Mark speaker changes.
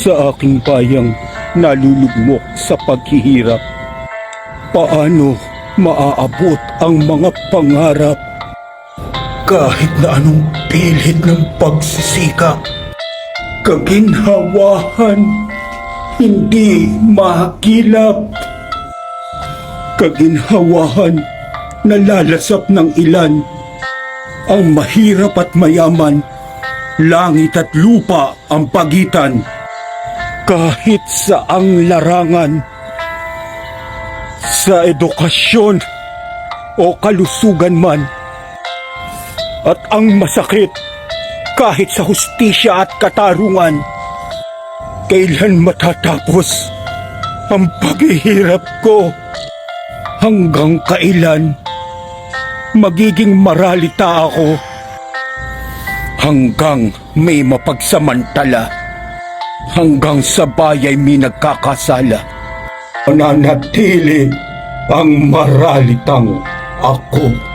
Speaker 1: sa aking bayang nalulugmok sa paghihirap. Paano maaabot ang mga pangarap? Kahit na anong pilit ng pagsisikap, kaginhawahan, hindi mahakilap. Kaginhawahan, nalalasap ng ilan. Ang mahirap at mayaman, langit at lupa ang pagitan. Kahit sa ang larangan, sa edukasyon o kalusugan man. At ang masakit, kahit sa hustisya at katarungan, kailan matatapos ang paghihirap ko? Hanggang kailan magiging maralita ako? Hanggang may mapagsamantala. Hanggang sa bayay may nagkakasala. Mananatili ang maralitang ako.